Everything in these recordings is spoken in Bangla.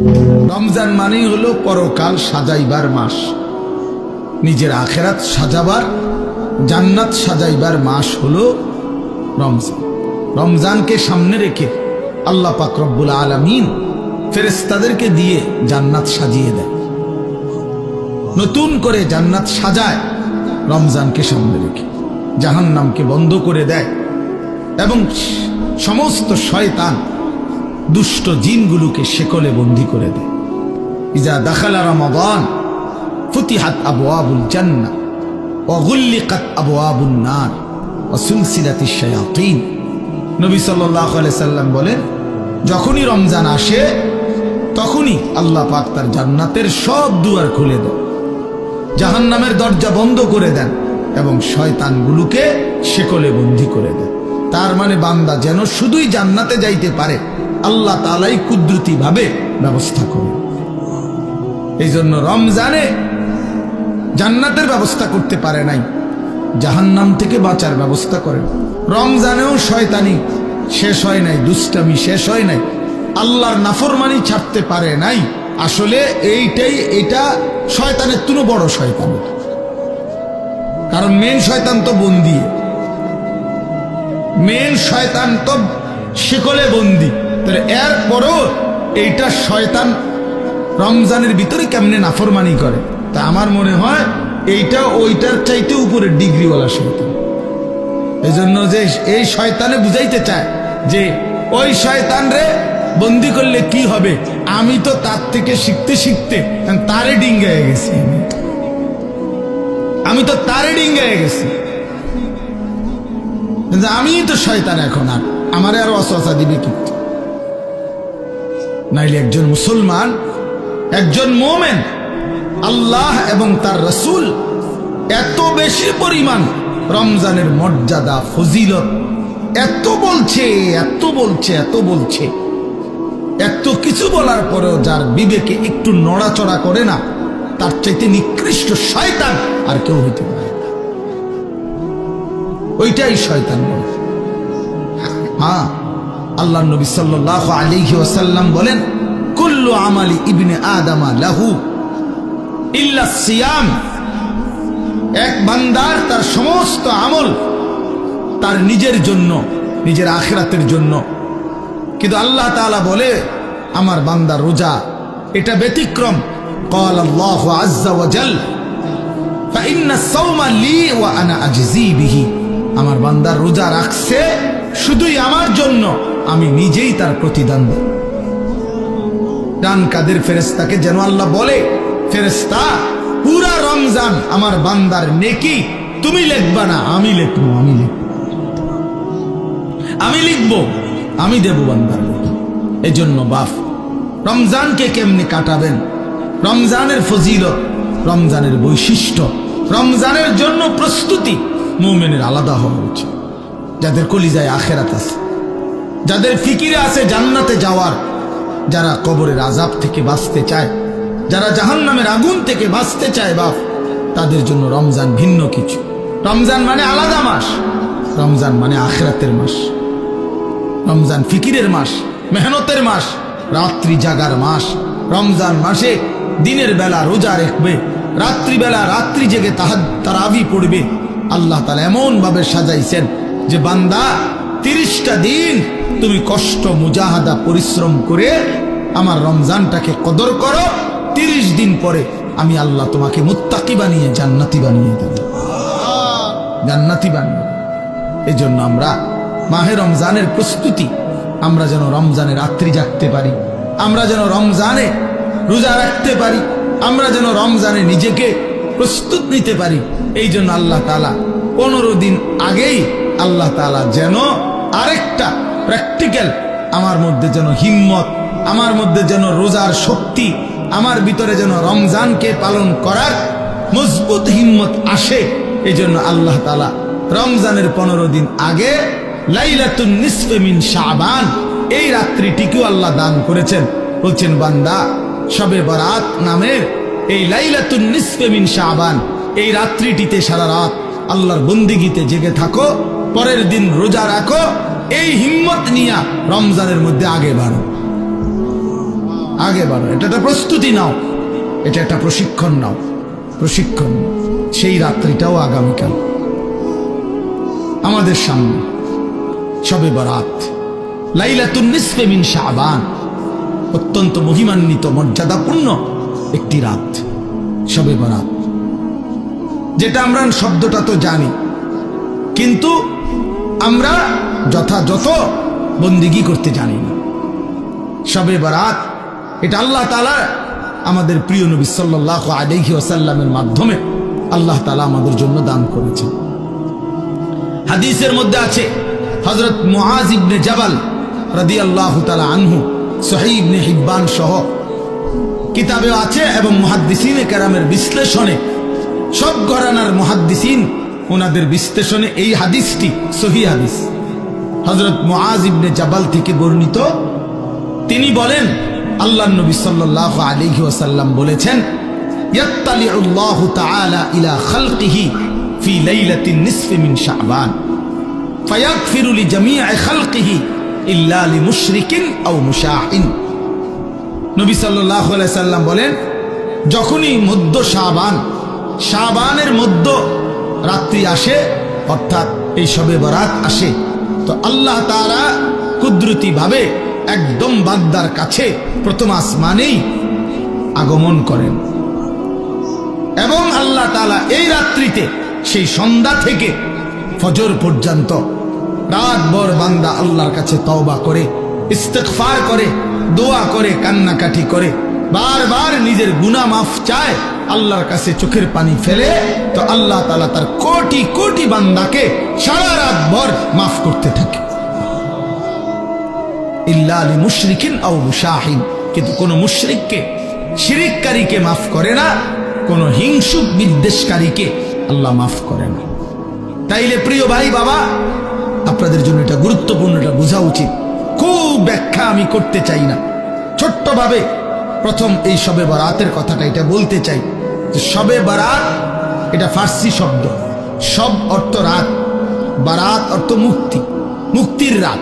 রমজান মানেই হলো পরকাল সাজাইবার মাস। নিজের আখেরাত সাজাবার, জান্নাত সাজাইবার মাস হলো রমজান। রমজানকে সামনে রেখে আল্লাহ পাক রব্বুল আলমিন ফেরেস্তাদেরকে দিয়ে জান্নাত সাজিয়ে দেয়। নতুন করে জান্নাত সাজায়, রমজানকে সামনে রেখে জাহান্নামকে বন্ধ করে দেয় এবং সমস্ত শয়তান দুষ্ট জিনগুলোকে শেকলে বন্দি করে দেয়। ইজা দাখালা আবু আবুল অগুল্লিকাত আবু আবুল নার বলেন, যখনই রমজান আসে, তখনই আল্লাহ পাক তার জান্নাতের সব দুয়ার খুলে দেন, জাহান্নামের দরজা বন্ধ করে দেন এবং শয়তানগুলোকে শেকলে বন্দি করে দেন। তার মানে বান্দা যেন শুধুই জান্নাতে যাইতে পারে আল্লাহ তালাই কুদরতি ভাবে ব্যবস্থা করে এই জন্য রমজানে জান্নাতের ব্যবস্থা করতে পারে নাই, জাহান্নাম থেকে বাঁচার ব্যবস্থা করেন। রমজানেও শয়তানি শেষ হয় নাই, দুষ্টামি শেষ হয় নাই, আল্লাহর নাফরমানি ছাড়তে পারে নাই। আসলে এইটাই, এটা শয়তানের তুনো বড় শয়তান। কারণ মেন শয়তান তো বন্দি। মেন শয়তান তো শিকলে বন্দি। তাহলে এরপরও এইটা শয়তান রমজানের ভিতরে কেমনে নাফরমানি করে? তা আমার মনে হয় এইটা ওইটার চাইতে উপরে ডিগ্রিওয়ালা শয়তান। এই জন্য যে এই শয়তানে বুঝাইতে চায় যে ওই শয়তান রে বন্দি করলে কি হবে? আমি তো তার থেকে শিখতে শিখতে তারে ডিঙ্গায় গেছি আমি। আমি তো তারে ডিঙ্গায় গেছি। আমিই তো শয়তান এখন আর। আমারে আর অসহসা দিবে কিন্তু নাইলে একজন মুসলমান, একজন মোমেন, আল্লাহ এবং তার রসুল এত বেশি পরিমাণ রমজানের মর্যাদা, ফজিলত, এত বলছে এত বলছে এত বলছে। এত কিছু বলার পরেও যার বিবেকে একটু নড়াচড়া করে না, তার চাইতে নিকৃষ্ট শয়তান আর কেউ হইতে পারে ওইটাই শয়তান হ্যাঁ আল্লাহ নবী সাল্লাহ আলিহি ওসাল্লাম বলেন, কুল্লু আমালি ইবনে আদামা লাহু ইয়াম এক বান্দার তার সমস্ত আমল তার নিজের জন্য, নিজের আখেরাতের জন্য। কিন্তু আল্লাহ তালা বলে, আমার বান্দা রোজা, এটা ব্যতিক্রম। কল আল্লাহ আজ্জাল আমার বান্দার রোজা রাখছে শুধুই আমার জন্য। আমি নিজেই তার প্রতিদান। দেব ডান কাদের ফেরেস্তাকে যেন আল্লাহ বলে ফেরেস্তা পুরা রমজান আমার বান্দার নেকি, তুমি লিখবা না, আমি লিখব আমি লিখব। আমি লিখব, আমি দেব বান্দার এই জন্য বাপ, রমজানকে কেমনি কাটাবেন? রমজানের ফজিলত, রমজানের বৈশিষ্ট্য, রমজানের জন্য প্রস্তুতি মোমেনের আলাদা হওয়া উচিত। যাদের কলিজায় আখেরাত আছে যাদের ফিকিরে আছে জান্নাতে যাওয়ার, যারা কবরের আজাব থেকে বাঁচতে চায়, যারা জাহান্নামের আগুন থেকে বাঁচতে চায় বাপ, তাদের জন্য রমজান ভিন্ন কিছু। রমজান মানে আলাদা মাস, রমজান মানে আখরাতের মাস। রমজান ফিকিরের মাস, মেহনতের মাস, রাত্রি জাগার মাস। রমজান মাসে দিনের বেলা রোজা রাখবে রাত্রিবেলা রাত্রি জেগে তাহার তারাবি পড়বে। আল্লাহ তালা এমন ভাবে সাজাইছেন যে বান্দা তিরিশটা দিন তুমি কষ্ট, মুজাহাদা, পরিশ্রম করে আমার রমজানটাকে কদর করো। তিরিশ দিন পরে আমি আল্লাহ তোমাকে মুত্তাকি বানিয়ে জান্নাতি বানিয়ে দেব। জান্নাতি বানিয়ে এই জন্য আমরা মাহে রমজানের প্রস্তুতি, আমরা যেন রমজানে রাত্রি জাগতে পারি, আমরা যেন রমজানে রোজা রাখতে পারি, আমরা যেন রমজানে নিজেকে প্রস্তুত নিতে পারি। এই জন্য আল্লাহ তালা পনেরো দিন আগেই আল্লাহ তালা যেন আরেকটা প্র্যাকটিক্যাল আমার মধ্যে যেন হিম্মত, আমার মধ্যে যেন রোজার শক্তি, আমার ভিতরে যেন রমজানকে পালন করার মজবুত হিম্মত আসে এই জন্য আল্লাহ তালা রমজানের পনেরো দিন আগে লাইলাতুন শাবান, এই রাত্রিটিকেও আল্লাহ দান করেছেন। বলছেন, বান্দা সবে বারাত নামের এই লাইলাতুন নিসফে মিন শাবান, এই রাত্রিটিতে সারা রাত আল্লাহর বন্দিগিতে জেগে থাকো পরের দিন রোজা রাখো, এই হিম্মত নিয়া রমজানের মধ্যে আগে বাড়ো। আগে বাড়ো, এটা একটা প্রস্তুতি নাও, এটা একটা প্রশিক্ষণ নাও। প্রশিক্ষণ, সেই রাত্রিটাও আগামীকাল। আমাদের সামনে সবে বরাত, লাইলাতুন নিসফে মিন শাবান, অত্যন্ত মহিমান্বিত, মর্যাদাপূর্ণ একটি রাত, সবে বরাত। যেটা আমরা শব্দটা তো জানি, কিন্তু আমরা যথাযথ বন্দিগি করতে জানি না। সবে বারাত, এটা আল্লাহ তালা আমাদের প্রিয় নবী সাল্লাহ আলহি ওসাল্লামের মাধ্যমে আল্লাহ তালা আমাদের জন্য দান করেছেন। হাদিসের মধ্যে আছে হজরত মুআজ ইবনে জাবাল রাদি আল্লাহ তালা আনহু সহি ইবনে হিব্বান সহ কিতাবেও আছে এবং মুহাদ্দিসিনে কেরামের বিশ্লেষণে সব ঘরানার মুহাদ্দিসিন ওনাদের বিশ্লেষণে এই হাদিসটি, সহি হাদিস। হজরত মুআজ ইবনে জাবাল থেকে বর্ণিত। তিনি বলেন আল্লাহ নবী সাল্লাল্লাহু আলাইহি ওয়াসাল্লাম বলেছেন যখনই মধ্য শাবান, শাবানের মধ্য রাত্রি আসে, অর্থাৎ এই সবে বরাত আসে। তো আল্লাহ তারা কুদরতি ভাবে একদম বাগদার কাছে প্রথম আসমানেই আগমন করেন। এবং আল্লাহ তালা এই রাত্রিতে সেই সন্ধ্যা থেকে ফজর পর্যন্ত রাত ভর বান্দা আল্লাহর কাছে তওবা করে ইস্তেকফার করে, দোয়া করে, কান্নাকাটি করে, বারবার নিজের গুনাহ মাফ চায়। আল্লাহর কাছে চোখের পানি ফেলে, তো আল্লাহ তালা তার কোটি কোটি বান্দাকে সারা রাত ভর মাফ করতে থাকে। ইল্লা আলী মুশরিকিন আও মুশাহিন। কিন্তু কোন মুশরিককে, শিরিককারীকে মাফ করে না, কোন হিংসুক বিদ্বেষকারীকে আল্লাহ মাফ করে না। তাইলে প্রিয় ভাই বাবা, আপনাদের জন্য এটা গুরুত্বপূর্ণ, এটা বোঝা উচিত। খুব ব্যাখ্যা আমি করতে চাই না। ছোট্টভাবে প্রথম এই সবে বারাতের কথাটা এটা বলতে চাই। সবে বারাত, এটা ফার্সি শব্দ। সব অর্থ রাত। বারাত অর্থ মুক্তি। মুক্তির রাত।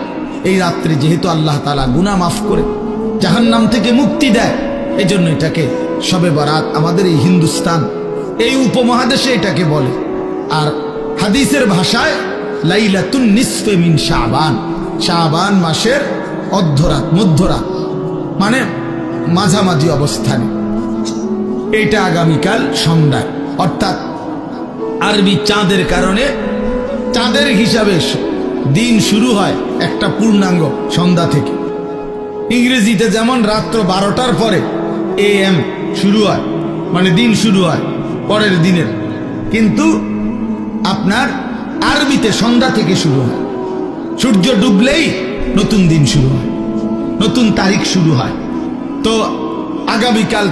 এই রাত্রে যেহেতু আল্লাহ তালা গুনা মাফ করে, জাহান্নাম থেকে মুক্তি দেয় এই জন্য এটাকে সবে বারাত আমাদের এই হিন্দুস্তান, এই উপমহাদেশে এটাকে বলে। আর হাদিসের ভাষায়, লাইলাতুন নিসফে মিন শাবান। শাবান মাসের অর্ধরাত, মধ্যরাত। মানে মাঝামাঝি অবস্থানে। এটা আগামীকাল সন্ধ্যায় অর্থাৎ আরবি চাঁদের কারণে চাঁদের হিসাবে দিন শুরু হয় একটা পূর্ণাঙ্গ সন্ধ্যা থেকে। ইংরেজিতে যেমন রাত্র বারোটার পরে এ এম শুরু হয় মানে দিন শুরু হয়, পরের দিনের। কিন্তু আপনার আরবিতে সন্ধ্যা থেকে শুরু হয়। সূর্য ডুবলেই নতুন দিন শুরু হয়, নতুন তারিখ শুরু হয়। তো আগামীকাল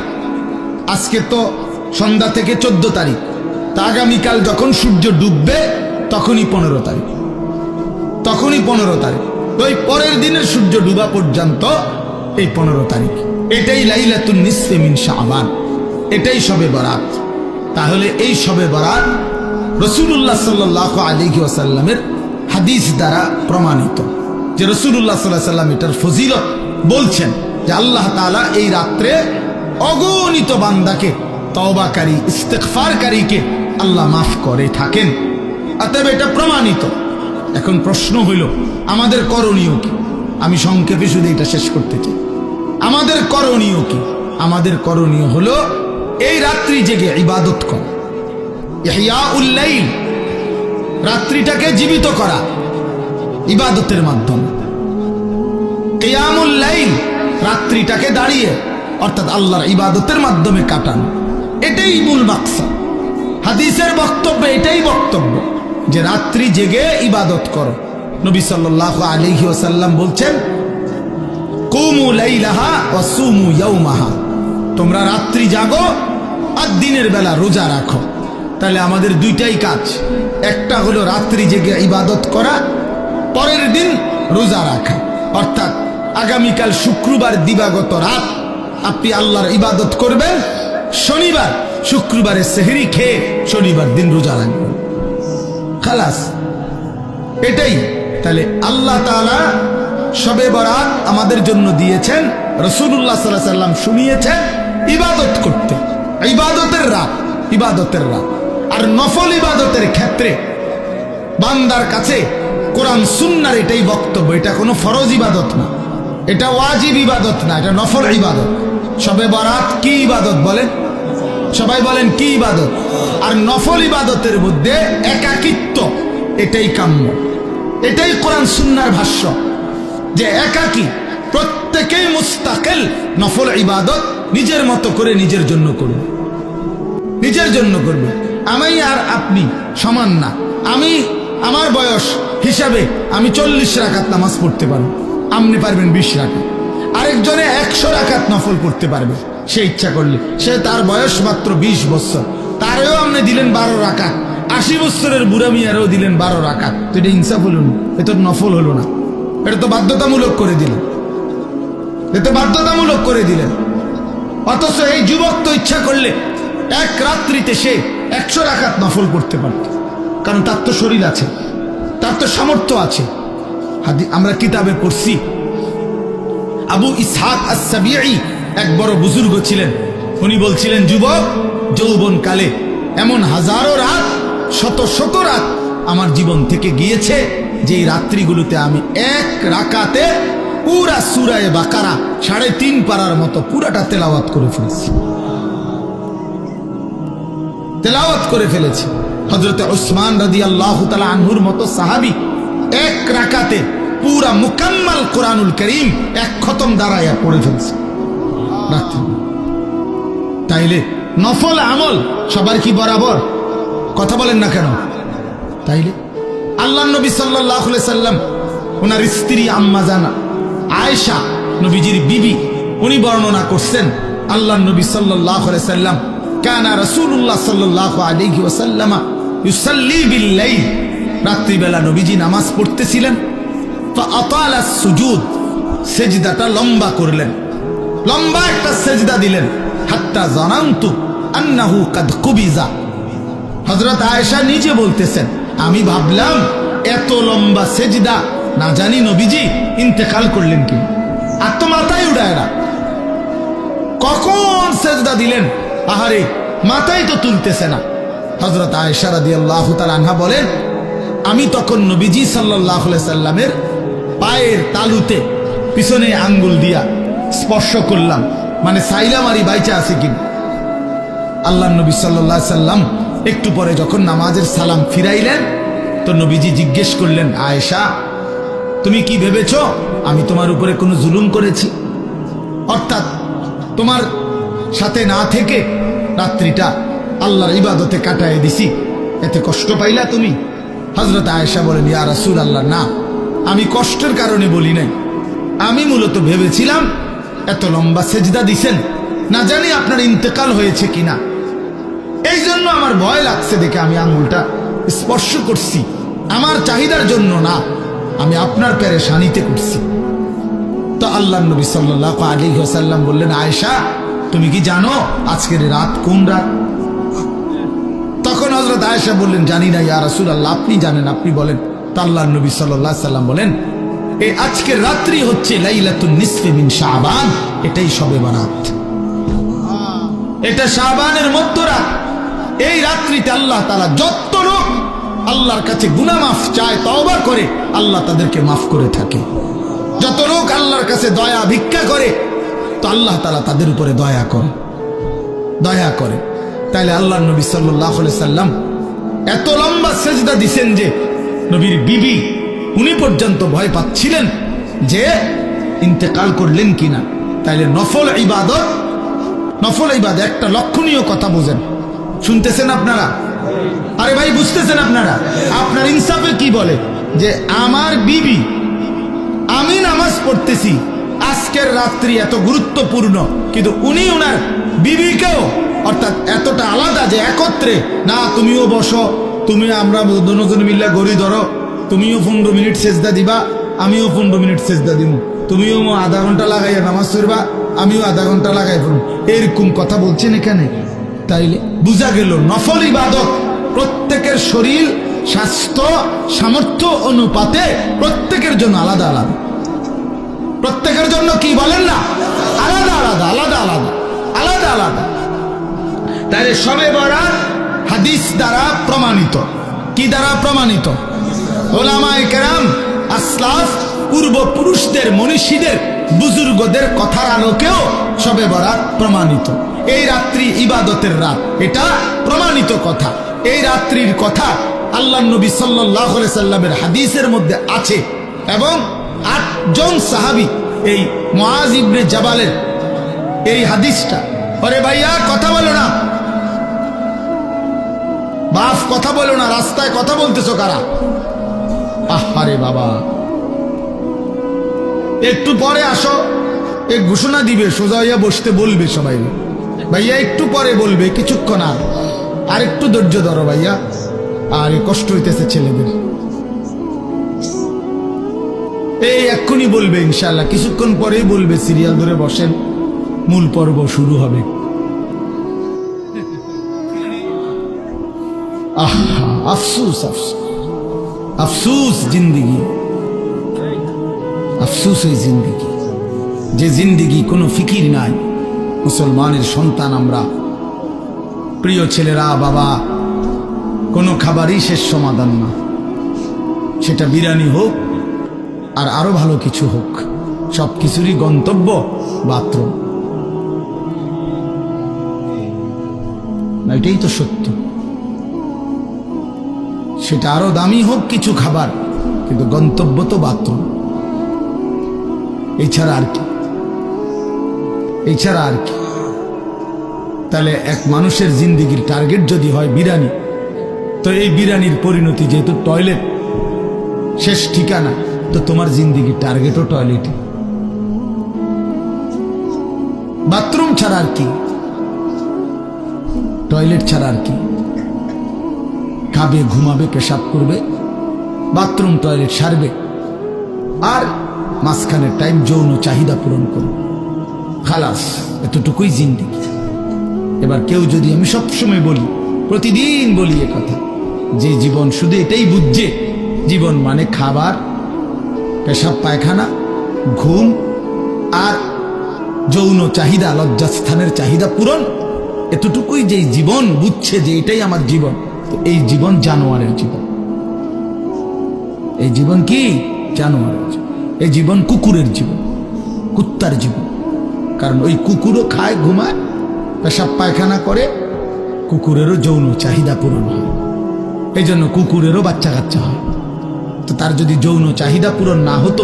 আজকে তো সন্ধ্যা থেকে চোদ্দ তারিখ। তা আগামীকাল যখন সূর্য ডুববে, তখনই পনেরো তারিখ। তখনই পনেরো তারিখ। এই পরের দিনের সূর্য ডুবা পর্যন্ত এই পনেরো তারিখ। এটাই লাইলাতুন নিসফে মিন শাবান। এটাই সবে বরাত। তাহলে এই সবে বরাত রসুল্লাহ সাল্লাহ আলিহি ওয়াসাল্লামের হাদিস দ্বারা প্রমাণিত। যে রসুল্লাহ সাল্লাহ সাল্লাম এটার ফজিলত বলছেন যে আল্লাহ তাআলা এই রাত্রে অগণিত বান্দাকে, তওবাকারী ইস্তেকফারকারীকে আল্লাহ মাফ করে থাকেন। অতএব এটা প্রমাণিত। এখন প্রশ্ন হইল, আমাদের করণীয় কি? আমি সংক্ষেপে শুধু এটা শেষ করতে চাই। আমাদের করণীয় কি? আমাদের করণীয় হলো, এই রাত্রি জেগে ইবাদত কর। উল্লাইল রাত্রিটাকে জীবিত করা ইবাদতের মাধ্যমে। কেয়ামুল লাইল, রাত্রিটাকে দাঁড়িয়ে অর্থাৎ আল্লাহর ইবাদতের মাধ্যমে কাটান। এটাই মূল মাকসা হাদিসের বক্তব্য এটাই বক্তব্য যে রাত্রি জেগে ইবাদত করো। নবী সাল্লাহ আলিহি ওসাল্লাম বলছেন, কুমু লাইলাহা ও সুমু ইয়াউমাহা। তোমরা রাত্রি জাগো আর দিনের বেলা রোজা রাখো। তাহলে আমাদের দুইটাই কাজ। একটা হলো রাত্রি জেগে ইবাদত করা, পরের দিন রোজা রাখা। অর্থাৎ আগামীকাল শুক্রবার দিবাগত রাত আপনি আল্লাহর ইবাদত করবেন, শনিবার, শুক্রবারে সেহরি খেয়ে শনিবার দিন রোজা রাখবেন। খালাস, এটাই। তাহলে আল্লাহ তাআলা সবে বরাত আমাদের জন্য দিয়েছেন রসুল্লাহ সাল্লাহ সাল্লাম শুনিয়েছেন, ইবাদত করতে। ইবাদতের রাত ইবাদতের রাত। আর নফল ইবাদতের ক্ষেত্রে বান্দার কাছে কোরআন সুন্নার এটাই বক্তব্য, এটা কোনো ফরজ ইবাদত না। এটা ওয়াজিব ইবাদত না, এটা নফল ইবাদত। সবে বরাত কি ইবাদত বলেন সবাই বলেন কি ইবাদত? আর নফল ইবাদতের মধ্যে একাকিত্ব, এটাই কাম্য। এটাই কোরআন সুন্নার ভাষ্য যে একাকি, প্রত্যেকেই মুস্তাকেল নফল ইবাদত নিজের মতো করে নিজের জন্য করবে। নিজের জন্য করবে। আমি আর আপনি সমান না। আমি, আমার বয়স হিসাবে আমি চল্লিশ রাকাত নামাজ পড়তে পারব। আপনি পারবেন বিশ রাকাত। আরেকজনে একশো রাখাত নফল পড়তে পারবে। সে ইচ্ছা করলে। সে তার বয়স মাত্র বিশ বছর। তারেও আপনি দিলেন বারো রাকাত। আশি বছরের বুড়া মিয়ারও দিলেন বারো রাকাত। তো এটা ইনসাফ হলো না। এটা নফল হলো না। এটা তো বাধ্যতামূলক করে দিলেন। এটা বাধ্যতামূলক করে দিলেন। অথচ এই যুবক তো ইচ্ছা করলে এক রাত্রিতে সে একশো রাখাত নফল করতে পারত। কারণ তার তো শরীর আছে। তার তো সামর্থ্য আছে। আমরা কিতাবে পড়ছি আবু ইসহাক আসাবিয়াই এক বড় বুজুর্গ ছিলেন। উনি বলছিলেন, যুবক যৌবন কালে এমন হাজারো রাত, শত শত রাত আমার জীবন থেকে গিয়েছে যে রাত্রিগুলোতে আমি এক রাকাতে পুরা সুরায় বাকারা, সাড়ে তিন পারার মতো পুরাটা তেলাওয়াত করে ফেলেছি। তেলাওয়াত করে ফেলেছি। হজরত ওসমান রাদি আল্লাহ তালা আনহুর মতো সাহাবি এক রাকাতে পুরা মুকাম্মাল কোরআনুল করিম এক খতম দাঁড়াইয়া পড়ে ফেলছে। তাইলে নফল আমল সবার কি বরাবর? কথা বলেন না কেন? তাইলে আল্লাহ নবী সাল্লাহ সাল্লাম, ওনার স্ত্রী আম্মা জানা, আয়েশা নবীজির বিবি, উনি বর্ণনা করছেন, আল্লাহ নবী সাল্লাহ সাল্লাম, কানা রসুল্লাহ সাল্লাহ আলিহি ওসাল্লামা ইউসাল্লি বিল্লাই রাত্রিবেলা নবীজি নামাজ পড়তেছিলেন সুজুদ। সেজদাটা লম্বা করলেন। লম্বা একটা সেজদা দিলেন। হাত্তা জানান্তু আন্নাহু কাদ কুবিজা। হজরত আয়েশা নিজে বলতেছেন, আমি ভাবলাম এত লম্বা সেজদা, না জানি নবীজি ইন্তেকাল করলেন কি? আর তো মাথায় উড়ায় না। কখন সেজদা দিলেন? আহারে, মাথায় তো তুলতেছে না। হজরত আয়েশা রাদি আল্লাহ আনহা বলেন, আমি তখন নবীজি সাল্লাহ সাল্লামের পায়ের তালুতে পিছনে আঙ্গুল দিয়া স্পর্শ করলাম। মানে সাইলাম আরি বাইচা আছে কিনা? আল্লাহ নবী সাল্লাহ সাল্লাম একটু পরে যখন নামাজের সালাম ফিরাইলেন, তো নবীজি জিজ্ঞেস করলেন, আয়েশা, তুমি কি ভেবেছ আমি তোমার উপরে কোনো জুলুম করেছি? অর্থাৎ তোমার সাথে না থেকে রাত্রিটা আল্লাহর ইবাদতে কাটায় দিছি। এতে কষ্ট পাইলা তুমি? হজরত আয়েশা বলেন, ইয়া রাসূল আল্লাহ না। আমি কষ্টের কারণে বলি নাই। আমি মূলত ভেবেছিলাম, এত লম্বা সেজদা দিছেন, না জানি আপনার ইন্তেকাল হয়েছে কিনা। এই জন্য আমার ভয় লাগছে দেখে আমি আঙুলটা স্পর্শ করছি। আমার চাহিদার জন্য না, আমি আপনার পেরেশানিতে করছি। তো আল্লাহ নবী সাল্লাহ আলী সাল্লাম বললেন, আয়েশা, তুমি কি জানো আজকের রাত কোন রাত? তখন হজরত আয়েশা বললেন, জানি না ইয়া রাসুল আল্লাহ আপনি জানেন, আপনি বলেন। তা আল্লাহ নবী সাল্লাহ সাল্লাম বলেন এই আজকের রাত্রি হচ্ছে লাইলাতুন শাবান, এটাই সবে বারাত। এটা শাবানের মধ্যরাত। এই রাত্রিতে আল্লাহ তালা যত লোক আল্লাহর কাছে গুনা মাফ চায়, তওবা করে, আল্লাহ তাদেরকে মাফ করে থাকে। যত লোক আল্লাহর কাছে দয়া ভিক্ষা করে, তো আল্লাহ তালা তাদের উপরে দয়া করে। দয়া করে। তাইলে আল্লাহ নবী সাল্লাহ সাল্লাম এত লম্বা সেজদা দিছেন যে নবীর বিবি, উনি পর্যন্ত ভয় পাচ্ছিলেন যে ইন্তেকাল করলেন কিনা। তাইলে নফল ইবাদত নফল ইবাদত, একটা লক্ষণীয় কথা বোঝেন। শুনতেছেন আপনারা? আরে ভাই, বুঝতেছেন আপনারা? আপনার ইনসাফে কি বলে? যে আমার বিবি, আমি নামাজ পড়তেছি, আজকের রাত্রি এত গুরুত্বপূর্ণ, কিন্তু উনি ওনার বিবিকেও অর্থাৎ এতটা আলাদা যে একত্রে, না, তুমিও বসো তুমি আমরা দুজন মিল্লা গড়ি ধরো। তুমিও পনেরো মিনিট সেজদা দিবা, আমিও পনেরো মিনিট সেজদা দিব তুমিও আধা ঘণ্টা লাগাইয়া নামাজ পড়বা, আমিও আধা ঘণ্টা লাগাই পড়ব এরকম কথা বলছেন এখানে? তাইলে বুঝা গেল, নফল ইবাদত প্রত্যেকের শরীর, স্বাস্থ্য, সামর্থ্য, অনুপাতে প্রত্যেকের জন্য আলাদা আলাদা। প্রত্যেকের জন্য কি বলেন না? আলাদা আলাদা আলাদা আলাদা আলাদা আলাদা। তাহলে সবে বরাত হাদিস দ্বারা প্রমাণিত। কি দ্বারা প্রমাণিত? ওলামায়ে কেরাম, আসলাফ, পূর্বপুরুষদের, মনীষীদের, বুজুর্গদের কথার আলোকেও সবে বরাত প্রমাণিত। এই রাত্রি ইবাদতের রাত, এটা প্রমাণিত কথা। এই রাত্রির কথা আল্লাহ নবী সাল্লাহ সাল্লামের হাদিসের মধ্যে আছে এবং আটজন সাহাবি, এই ইবনে জাবালের এই হাদিসটা। ওরে ভাইয়া, কথা বলো না। কথা বলো না, রাস্তায় কথা বলতেছো কারা? আহারে বাবা। একটু পরে আসো এক ঘোষণা দিবে, সোজা হইয়া বসতে বলবে সবাই। ভাইয়া, একটু পরে বলবে, কিছুক্ষণ আর। আর একটু ধৈর্য ধরো ভাইয়া। আর এ কষ্ট হইতেছে ছেলেদের। এই এক্ষুনি বলবে ইনশাল্লাহ কিছুক্ষণ পরেই বলবে, সিরিয়াল ধরে বসেন। মূল পর্ব শুরু হবে। আফসুস আফসুস। আফসুস জিন্দিগি। আফসুস এই জিন্দিগি। যে জিন্দিগি কোনো ফিকির নাই, মুসলমানের সন্তান আমরা। প্রিয় ছেলেরা, বাবা, কোনো খাবারই শেষ সমাধান না। সেটা বিরিয়ানি হোক, আর আরও ভালো কিছু হোক, সব কিছুরই গন্তব্য বাথরুম। এটাই তো সত্য। সেটা আরও দামি হোক কিছু খাবার, কিন্তু গন্তব্য তো বাথরুম। এছাড়া আর কি? এছাড়া আর কি? তাহলে এক মানুষের জিন্দিগির টার্গেট যদি হয় বিরানি তো এই বিরানির পরিণতি যেহেতু টয়লেট শেষ ঠিকানা, তো তোমার জিন্দিগির টার্গেটও টয়লেটে বাথরুম ছাড়া আর কি? টয়লেট ছাড়া আর কি? খাবে, ঘুমাবে, পেশাব করবে, বাথরুম, টয়লেট সারবে, আর মাঝখানের টাইম যৌন চাহিদা পূরণ করবে। খালাস, এতটুকুই জিন্দিগি। এবার কেউ যদি আমি সবসময় বলি, প্রতিদিন বলি এ কথা, যে জীবন শুধু এটাই বুঝছে, জীবন মানে খাবার, পেশাব, পায়খানা, ঘুম, আর যৌন চাহিদা, লজ্জাস্থানের চাহিদা পূরণ। এতটুকুই যে জীবন বুঝছে যে এটাই আমার জীবন। তো এই জীবন জানোয়ারের জীবন। এই জীবন কি? জানোয়ারের জীবন। এই জীবন কুকুরের জীবন, কুত্তার জীবন। কারণ ওই কুকুরও খায়, ঘুমায়, পেশাব পায়খানা করে, কুকুরেরও যৌন চাহিদা পূরণ হয়। এই জন্য কুকুরেরও বাচ্চা কাচ্চা হয়। তো তার যদি যৌন চাহিদা পূরণ না হতো,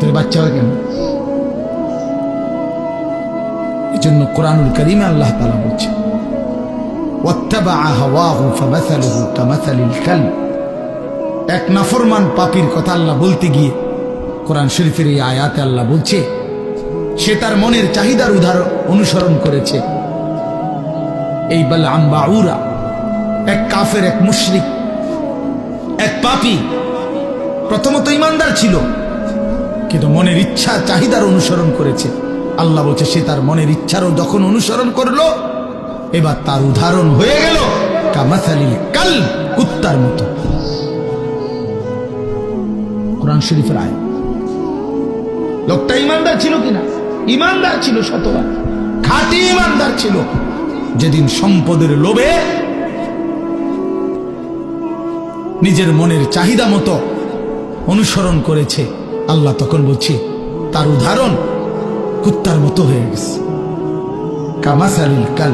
তাহলে বাচ্চা হয় কেন? এই জন্য কোরআনুল করিমে আল্লাহ তালা বলছে واتبع هواه فمثله كمثل الكلب. এক নাফরমান পাপির কথা আল্লাহ বলতে গিয়ে কোরআন শরীফের এই আয়াতে আল্লাহ বলছে, সে তার মনের চাহিদার উদাহরণ অনুসরণ করেছে। এই বলে আম্বা উরা এক কাফের, এক মুশরিক, এক পাপি প্রথমত ইমানদার ছিল, কিন্তু মনের ইচ্ছা, চাহিদার অনুসরণ করেছে। আল্লাহ বলছে, সে তার মনের ইচ্ছারও যখন অনুসরণ করল এবার তার উদাহরণ হয়ে গেল কামাসালিল কাল কুত্তার মতো। কোরআন শরীফের আয় লোকটা ইমানদার ছিল কিনা? ইমানদার ছিল শতবার খাঁটি ইমানদার ছিল। যেদিন সম্পদের লোভে নিজের মনের চাহিদা মতো অনুসরণ করেছে, আল্লাহ তখন বলছে, তার উদাহরণ কুত্তার মতো হয়ে গেছে। কামাসালিল কাল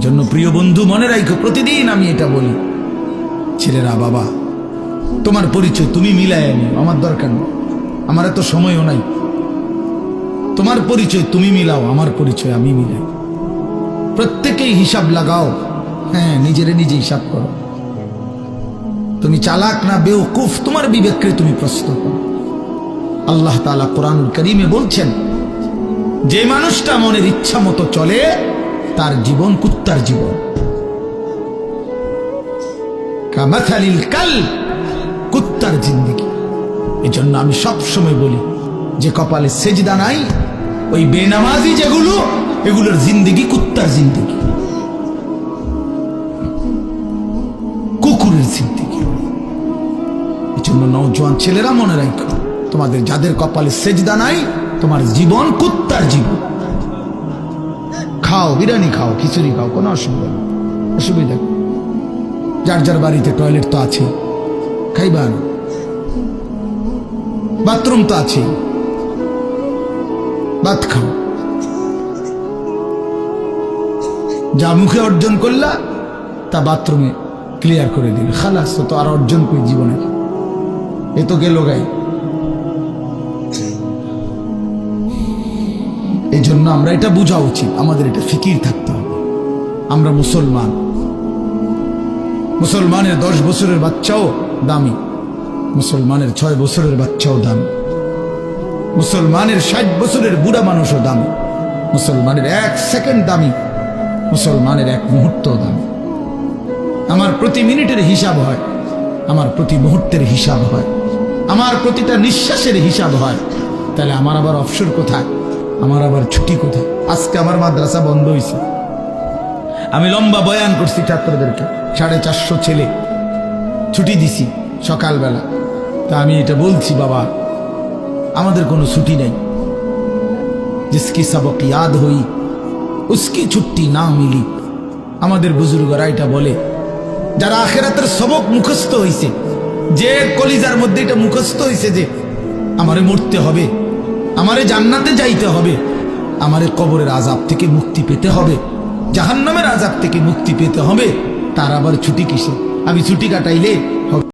জন্য প্রিয় বন্ধু, মনে রাখো প্রতিদিন আমি এটা বলি। ছেলেরা, বাবা, তোমার পরিচয় তুমি মিলাই আনি আমার দরকার নেই। আমার এত সময়ও নাই। তোমার পরিচয় তুমি মিলাও, আমার পরিচয় আমি মিলাই। প্রত্যেকেই হিসাব লাগাও। হ্যাঁ নিজেরে নিজে হিসাব করো। তুমি চালাক না বেউকুফ তোমার বিবেককে তুমি প্রশ্ন করো। আল্লাহ তালা কোরআন করিমে বলছেন, যে মানুষটা মনের ইচ্ছা মতো চলে তার জীবন কুত্তার জীবন। কামাথালিল কাল কুত্তার জিন্দিগি। এই জন্য আমি সবসময় বলি, যে কপালে সেজদা নাই, ওই বেনামাজি যেগুলো, এগুলোর জিন্দিগি কুত্তার জিন্দিগি। কুকুরের জিন্দিগি। এই জন্য নৌজোয়ান ছেলেরা মনে রাখো, তোমাদের যাদের কপালে সেজদা নাই, তোমার জীবন কুত্তার জীবন। খাও, বিরিয়ানি খাও, খিচুড়ি খাও, কোনো অসুবিধা নেই। অসুবিধা যার যার বাড়িতে টয়লেট তো আছে খাইবা বাথরুম তো আছে ভাত খাও। যা মুখে অর্জন করলা, তা বাথরুমে ক্লিয়ার করে দিল খালাস তো আর অর্জন করি জীবনে। এ তো গেল গাই। এই জন্য আমরা এটা বোঝা উচিত, আমাদের এটা ফিকির থাকতে হবে। আমরা মুসলমান। মুসলমানের দশ বছরের বাচ্চাও দামি। মুসলমানের ছয় বছরের বাচ্চাও দামি। মুসলমানের ষাট বছরের বুড়া মানুষও দামি। মুসলমানের এক সেকেন্ড দামি। মুসলমানের এক মুহূর্ত দামি। আমার প্রতি মিনিটের হিসাব হয়। আমার প্রতি মুহূর্তের হিসাব হয়। আমার প্রতিটা নিঃশ্বাসের হিসাব হয়। তাহলে আমার আবার অবসর কোথায়? আমার আবার ছুটি কোথায়? আজকে আমার মাদ্রাসা বন্ধ হয়েছে আমি লম্বা বয়ান করছি ছাত্রদেরকে। সাড়ে চারশো ছেলে। ছুটি দিছি সকালবেলা। তা আমি এটা বলছি, বাবা, আমাদের কোনো ছুটি নাই। জিসকি সবক ইয়াদ হই, উসকি ছুটি না মিলি। আমাদের বুজুর্গরা এটা বলে, যারা আখেরাতের সবক মুখস্থ হয়েছে যে কলিজার মধ্যে এটা মুখস্থ হয়েছে যে, আমারে মরতে হবে। আমারে জান্নাতে যাইতে হবে। আমারে কবরের আজাব থেকে মুক্তি পেতে হবে। জাহান্নামের আজাব থেকে মুক্তি পেতে হবে। তার আবার ছুটি কিসে? আমি ছুটি কাটাইলে